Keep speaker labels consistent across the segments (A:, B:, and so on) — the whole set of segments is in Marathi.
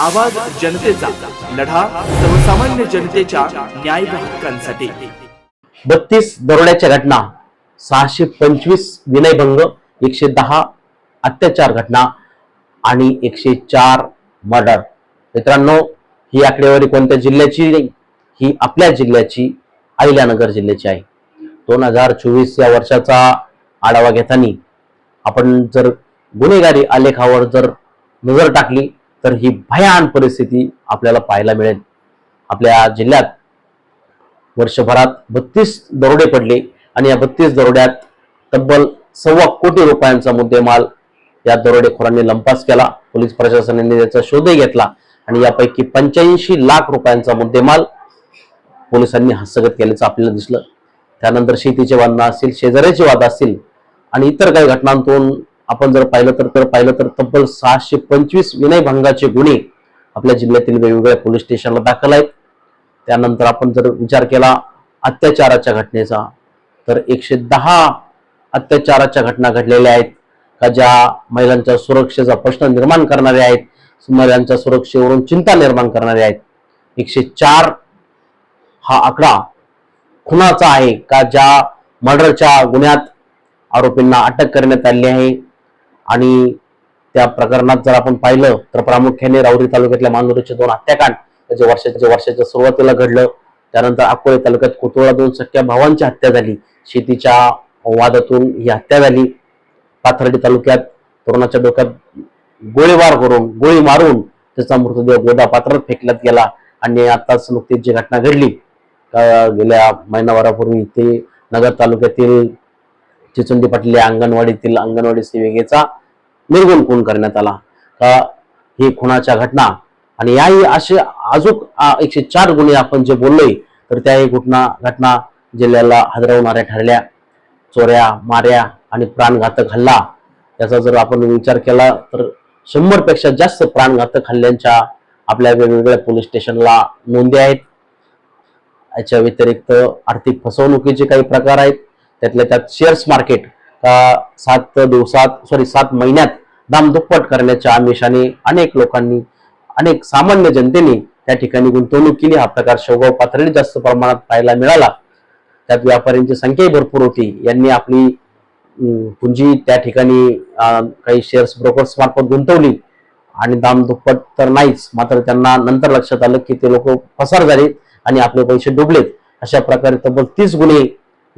A: आवाज जनतेचा लढा सर्वसामान्य जनतेच्या न्याय हक्कांसाठी.
B: बत्तीस दरोड्याच्या घटना सहाशे पंचवीस विनयभंग एकशे दहा अत्याचार घटना आणि एकशे चार मर्डर. मित्रांनो ही आकडेवारी कोणत्या जिल्ह्याची नाही ही आपल्या जिल्ह्याची अहिल्यानगर जिल्ह्याची आहे. दोन हजार चोवीस या वर्षाचा आढावा घेताना आपण जर गुन्हेगारी आलेखावर जर नजर टाकली तर ही भयान परिस्थिती आपल्याला पाहायला मिळेल. आपल्या जिल्ह्यात वर्षभरात बत्तीस दरोडे पडले आणि या बत्तीस दरोड्यात तब्बल सव्वा कोटी रुपयांचा मुद्देमाल या दरोडेखोरांनी लंपास केला. पोलीस प्रशासनाने त्याचा शोधही घेतला आणि यापैकी पंच्याऐंशी लाख रुपयांचा मुद्देमाल पोलिसांनी हस्तगत केल्याचं आपल्याला दिसलं. त्यानंतर शेतीचे वादनं असतील शेजाऱ्याचे वाद असतील आणि इतर काही घटनांतून आपण जर पाहिलं तर तर पाहिलं तर तब्बल सहाशे पंचवीस विनयभंगाचे गुन्हे आपल्या जिल्ह्यातील वेगवेगळ्या पोलीस स्टेशनला दाखल आहेत. त्यानंतर आपण जर विचार केला अत्याचाराच्या घटनेचा तर एकशे दहा अत्याचाराच्या घटना घडलेल्या आहेत. का ज्या महिलांच्या सुरक्षेचा प्रश्न निर्माण करणारे आहेत महिलांच्या सुरक्षेवरून चिंता निर्माण करणारे आहेत. एकशे चार हा आकडा खुनाचा आहे. का ज्या मर्डरच्या गुन्ह्यात आरोपींना अटक करण्यात आली आहे आणि त्या प्रकरणात जर आपण पाहिलं तर प्रामुख्याने राऊरी तालुक्यातल्या मांजोरीचे दोन हत्याकांड त्याचे वर्षाच्या वर्षाच्या सुरुवातीला घडलं त्यानंतर अकोले तालुक्यात कुतुळा दोन सख्या भावांची हत्या झाली. शेतीच्या वादातून ही हत्या झाली. पाथर्डी तालुक्यात तरुणाच्या डोक्यात गोळीबार करून गोळी मारून त्याचा मृतदेह गोदा पात्रात फेकल्यात गेला. आणि आताच नुकतीच जी घटना घडली गेल्या महिनाभरापूर्वी ते नगर तालुक्यातील चिचुंडी पाटील या अंगणवाडीतील अंगणवाडी सेविकेचा निर्गुण खून करण्यात आला. का ही खुनाच्या घटना आणि याही असे अजून एकशे चार गुन्हे आपण जे बोललोय तर त्याही घटना घटना जिल्ह्याला हादरवणाऱ्या ठरल्या. चोऱ्या माऱ्या आणि प्राणघातक हल्ला याचा जर आपण विचार केला तर शंभरपेक्षा जास्त प्राणघातक हल्ल्यांच्या आपल्या वेगवेगळ्या पोलीस स्टेशनला नोंदी आहेत. याच्या व्यतिरिक्त आर्थिक फसवणुकीचे काही प्रकार आहेत. त्यातल्या त्यात शेअर्स मार्केट सात दिवसात सॉरी सात महिन्यात दाम दुप्पट करण्याच्या आमिषाने अनेक लोकांनी अनेक सामान्य जनतेने त्या ठिकाणी गुंतवणूक केली. हा प्रकार शेवगाव पातळीत जास्त प्रमाणात पाहायला मिळाला. त्यात व्यापाऱ्यांची संख्याही भरपूर होती. यांनी आपली पुंजी त्या ठिकाणी काही शेअर्स ब्रोकर्स मार्फत गुंतवली. आणि दाम दुप्पट तर नाहीच मात्र त्यांना नंतर लक्षात आलं की ते लोक पसार झालेत आणि आपले पैसे डुबलेत. अशा प्रकारे तब्बल तीस गुन्हे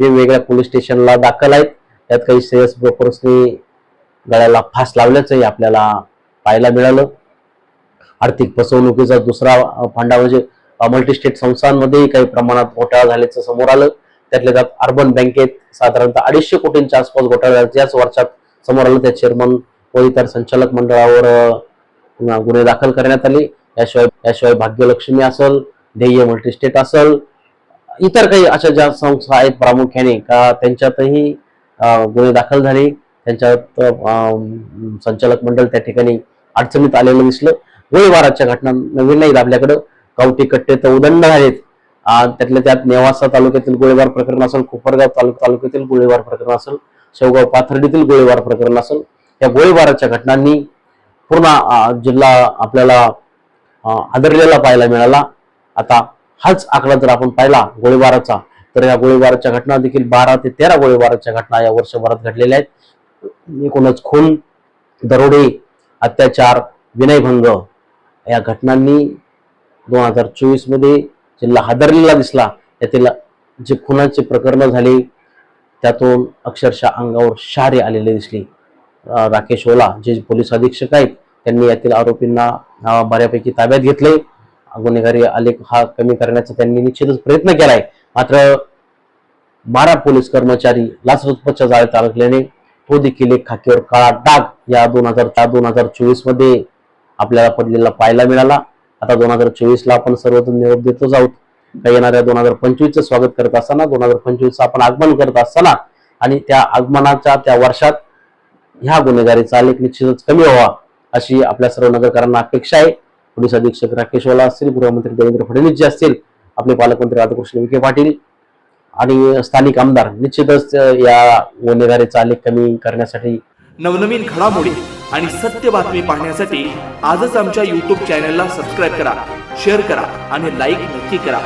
B: वेगवेगळ्या पोलीस स्टेशनला दाखल आहेत. त्यात काही सेल्स ब्रोकर्सनी गळ्याला फास लावल्याचंही आपल्याला पाहायला मिळालं. आर्थिक फसवणुकीचा दुसरा फांडा फंडा म्हणजे मल्टी स्टेट संस्थांमध्येही काही प्रमाणात घोटाळा झाल्याचं समोर आलं. त्यातल्या त्यात अर्बन बँकेत साधारणतः अडीचशे कोटींच्या आसपास घोटाळा झाल्याचं याच वर्षात समोर आलं. त्या चेअरमन व इतर संचालक मंडळावर गुन्हे दाखल करण्यात आले. याशिवाय याशिवाय भाग्यलक्ष्मी असल ध्येय मल्टीस्टेट असल इतर काही अशा ज्या संस्था आहेत प्रामुख्याने का त्यांच्यातही गुन्हे दाखल झाले त्यांच्यात संचालक मंडळ त्या ठिकाणी अडचणीत आलेलं दिसलं. गोळीबाराच्या घटना नवीन नाहीत आपल्याकडं. गावठी कट्टे तर उदंड आहेत. त्यातल्या त्यात नेवासा तालुक्यातील गोळीबार प्रकरण असेल कोपरगाव तालुक तालुक्यातील गोळीबार प्रकरण असेल शेवगाव पाथर्डीतील गोळीबार प्रकरण असेल या गोळीबाराच्या घटनांनी पूर्ण जिल्हा आपल्याला हादरलेला पाहायला मिळाला. आता हाच आकडा जर आपण पाहिला गोळीबाराचा तर या गोळीबाराच्या घटना देखील बारा ते तेरा गोळीबाराच्या घटना या वर्षभरात घडलेल्या आहेत. एकूणच खून दरोडे अत्याचार विनयभंग या घटनांनी दोन हजार चोवीसमध्ये जिल्हा हादरलेला दिसला. यातील जे खुनाचे प्रकरण झाले त्यातून अक्षरशः अंगावर शहारे आलेले दिसले. राकेश ओला जे पोलीस अधीक्षक आहेत त्यांनी यातील आरोपींना बऱ्यापैकी ताब्यात घेतले. गुन्हेगारी आलेख हा कमी करण्याचा त्यांनी निश्चितच प्रयत्न केलाय. मात्र बारा पोलीस कर्मचारी लाचलुचपतच्या जाळ्यात अडकल्याने तो देखील एक खाकीवर काळा डाग या दोन हजार चार दोन हजार चोवीसमध्ये आपल्याला पडलेला पाहायला मिळाला. आता दोन हजार चोवीस ला आपण सर्वजण निरोप देतोच आहोत. येणाऱ्या दोन हजार पंचवीसचं स्वागत करत असताना दोन हजार पंचवीसचं आपण आगमन करत असताना आणि त्या आगमनाच्या त्या वर्षात ह्या गुन्हेगारीचा आलेख निश्चितच कमी व्हावा अशी आपल्या सर्व नगरकरांना अपेक्षा आहे. पोलीस अधीक्षक राकेश वाला असतील गृहमंत्री देवेंद्र फडणवीस जे असतील आपले पालकमंत्री राधाकृष्ण विखे पाटील आणि स्थानिक आमदार निश्चितच या गुन्हेगारीचा आलेख कमी करण्यासाठी
A: नवनवीन घडामोडी आणि सत्य बातमी पाहण्यासाठी आजच आमच्या यूट्यूब चॅनलला सबस्क्राईब करा शेअर करा आणि लाईक नक्की करा.